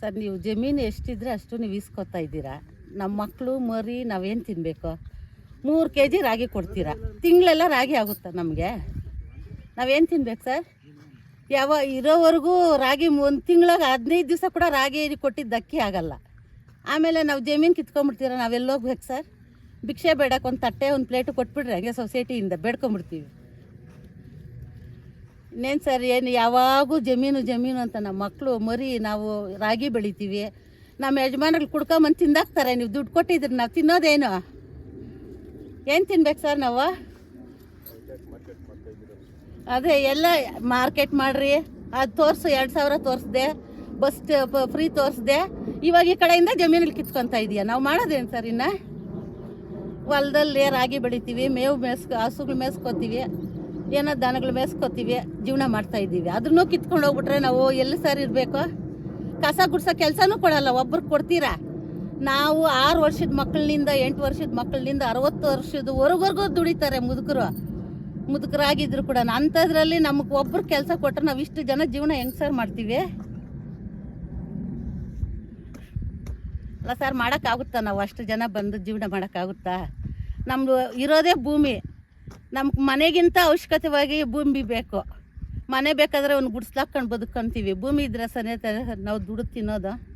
Sir, ನೀವು ಜಮೀನು ಎಷ್ಟಿದ್ರೆ ಅಷ್ಟು ನೀವು ಇಸ್ಕೊತಾ ಇದ್ದೀರಾ? ನಮ್ಮ ಮಕ್ಕಳು ಮರಿ ನಾವೇನು ತಿನ್ನಬೇಕು ಮೂರು ಕೆ ಜಿ ರಾಗಿ ಕೊಡ್ತೀರಾ? ತಿಂಗಳೆಲ್ಲ ರಾಗಿ ಆಗುತ್ತಾ ನಮಗೆ? ನಾವೇನು ತಿನ್ಬೇಕು ಸರ್? ಯಾವ, ಇರೋವರೆಗೂ ರಾಗಿ ಒಂದು ತಿಂಗಳಾಗ ಹದಿನೈದು ದಿವಸ ಕೂಡ ರಾಗಿ ಕೊಟ್ಟಿದ್ದು ಅಕ್ಕಿ ಆಗಲ್ಲ. ಆಮೇಲೆ ನಾವು ಜಮೀನು ಕಿತ್ಕೊಂಡ್ಬಿಡ್ತೀರ ನಾವೆಲ್ಲೋಗ್ಬೇಕು ಸರ್? ಭಿಕ್ಷೆ ಬೇಡಕ್ಕೆ ಒಂದು ತಟ್ಟೆ, ಒಂದು ಪ್ಲೇಟು ಕೊಟ್ಬಿಟ್ರೆ ಹಂಗೆ ಸೊಸೈಟಿಯಿಂದ ಬೇಡ್ಕೊಂಬಿಡ್ತೀವಿ. ಇನ್ನೇನು ಸರ್, ಏನು ಯಾವಾಗೂ ಜಮೀನು ಜಮೀನು ಅಂತ ನಮ್ಮ ಮಕ್ಕಳು ಮರಿ ನಾವು ರಾಗಿ ಬೆಳಿತೀವಿ. ನಮ್ಮ ಯಜಮಾನ್ರಲ್ಲಿ ಕುಡ್ಕೊಂಬಂದು ತಿಂದಾಕ್ತಾರೆ, ನೀವು ದುಡ್ಡು ಕೊಟ್ಟಿದ್ರಿ ನಾವು ತಿನ್ನೋದೇನು? ಏನು ತಿನ್ಬೇಕು ಸರ್ ನಾವು? ಅದೇ ಎಲ್ಲ ಮಾರ್ಕೆಟ್ ಮಾಡ್ರಿ, ಅದು ತೋರಿಸು, ಎರಡು ಸಾವಿರ ತೋರಿಸ್ದೆ, ಬಸ್ ಫ್ರೀ ತೋರಿಸ್ದೆ. ಇವಾಗ ಈ ಕಡೆಯಿಂದ ಜಮೀನಲ್ಲಿ ಕಿತ್ಕೊತಾ ಇದೆಯಾ? ನಾವು ಮಾಡೋದೇನು ಸರ್ ಇನ್ನು? ಹೊಲದಲ್ಲಿ ರಾಗಿ ಬೆಳಿತೀವಿ, ಮೇವು ಮೇಸ್ಕ, ಹಸುಗಳು ಮೇಯ್ಸ್ಕೊತೀವಿ ಏನೋ ದನಗಳು ಮೇಯ್ಸ್ಕೊತೀವಿ, ಜೀವನ ಮಾಡ್ತಾ ಇದ್ದೀವಿ. ಅದನ್ನೂ ಕಿತ್ಕೊಂಡು ಹೋಗ್ಬಿಟ್ರೆ ನಾವು ಎಲ್ಲಿ ಸರ್ ಇರಬೇಕು? ಕಸ ಗುಡ್ಸೋ ಕೆಲಸನೂ ಕೊಡಲ್ಲ ಒಬ್ರಿಗೆ ಕೊಡ್ತೀರಾ? ನಾವು ಆರು ವರ್ಷದ ಮಕ್ಕಳಿಂದ, ಎಂಟು ವರ್ಷದ ಮಕ್ಕಳಿನಿಂದ ಅರವತ್ತು ವರ್ಷದವರೆಗೂ ದುಡಿತಾರೆ ಮುದುಕರು. ಮುದುಕರಾಗಿದ್ರು ಕೂಡ. ಅಂಥದ್ರಲ್ಲಿ ನಮಗೆ ಒಬ್ರು ಕೆಲಸ ಕೊಟ್ಟರೆ ನಾವು ಇಷ್ಟು ಜನ ಜೀವನ ಹೆಂಗೆ ಸರ್ ಮಾಡ್ತೀವಿ? ಅಲ್ಲ ಸರ್, ಮಾಡೋಕ್ಕಾಗುತ್ತಾ ನಾವು ಅಷ್ಟು ಜನ ಬಂದು ಜೀವನ ಮಾಡೋಕ್ಕಾಗುತ್ತಾ? ನಮ್ಮದು ಇರೋದೇ ಭೂಮಿ. ನಮ್ಗೆ ಮನೆಗಿಂತ ಅವಶ್ಯಕತೆವಾಗಿ ಭೂಮಿ ಬೇಕು. ಮನೆ ಬೇಕಾದರೆ ಅವ್ನು ಗುಡ್ಸ್ಲಾಕೊಂಡು ಬದುಕೊಂತೀವಿ ಭೂಮಿ ಇದ್ರೆ ಸನೇತ ನಾವು ದುಡ್ದು ತಿನ್ನೋದು.